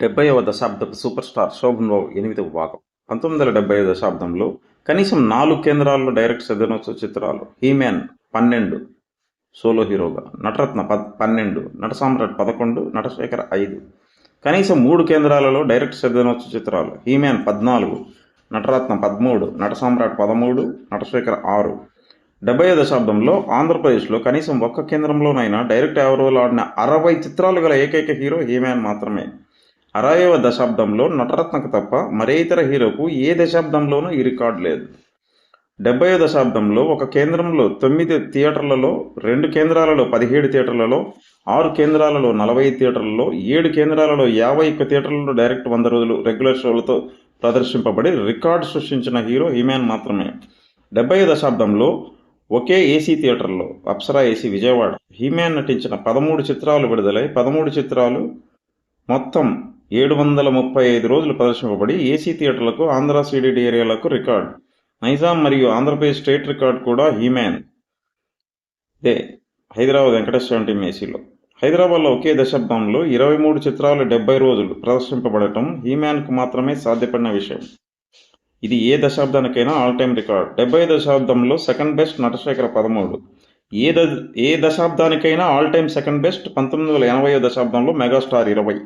డెబ్బైవ దశాబ్దపు super star Sobhan Babu ఎనిమిదవ భాగం. పంతొమ్మిది వందల డెబ్బై దశాబ్దంలో కనీసం నాలుగు కేంద్రాల్లో డైరెక్ట్ సదనోత్సవ చిత్రాలు హీమ్యాన్ పన్నెండు సోలో హీరోగా నటరత్న పద్ పన్నెండు నటసామ్రాట్ పదకొండు నటశేఖర్ ఐదు. కనీసం మూడు కేంద్రాలలో డైరెక్ట్ సదనోత్సవ చిత్రాలు హీమ్యాన్ పద్నాలుగు నటరత్న పదమూడు నటసామ్రాట్ పదమూడు నటశేఖర్ ఆరు. డెబ్బై దశాబ్దంలో ఆంధ్రప్రదేశ్లో కనీసం ఒక్క కేంద్రంలోనైనా డైరెక్ట్ ఎవరోలు ఆడిన అరవై చిత్రాలు గల ఏకైక హీరో హీమ్యాన్ మాత్రమే. అరవైవ దశాబ్దంలో నటరత్నకు తప్ప మరే ఇతర హీరోకు ఏ దశాబ్దంలోనూ ఈ రికార్డు లేదు. డెబ్బైవ దశాబ్దంలో ఒక కేంద్రంలో తొమ్మిది థియేటర్లలో రెండు కేంద్రాలలో పదిహేడు థియేటర్లలో ఆరు కేంద్రాలలో నలభై థియేటర్లలో ఏడు కేంద్రాలలో యాభై ఒక్క థియేటర్లలో డైరెక్ట్ వంద రోజులు రెగ్యులర్ షోలతో ప్రదర్శింపబడి రికార్డు సృష్టించిన హీరో హిమాన్ మాత్రమే. డెబ్బై దశాబ్దంలో ఒకే ఏసీ థియేటర్లో అప్సరా ఏసీ విజయవాడ హీమ్యాన్ నటించిన పదమూడు చిత్రాలు విడుదలై పదమూడు చిత్రాలు మొత్తం ఏడు వందల ముప్పై ఐదు రోజులు ప్రదర్శింపబడి ఏసీ థియేటర్లకు ఆంధ్ర సీడెడ్ ఏరియాలకు రికార్డ్. నైజాం మరియు ఆంధ్రప్రదేశ్ స్టేట్ రికార్డ్ కూడా హీమ్యాన్ దే హైదరాబాద్ వెంకటేశ్వర టీం ఏసీలో హైదరాబాద్లో ఒకే దశాబ్దంలో ఇరవై మూడు చిత్రాలు డెబ్బై రోజులు ప్రదర్శింపబడటం హీమ్యాన్కు మాత్రమే సాధ్యపడిన విషయం. ఇది ఏ దశాబ్దానికైనా ఆల్ టైమ్ రికార్డ్. డెబ్బై దశాబ్దంలో సెకండ్ బెస్ట్ నటశేఖర పదమూడు. ఏ ద ఏ దశాబ్దానికైనా ఆల్ టైమ్ సెకండ్ బెస్ట్ పంతొమ్మిది వందల ఎనభై దశాబ్దంలో మెగాస్టార్ ఇరవై.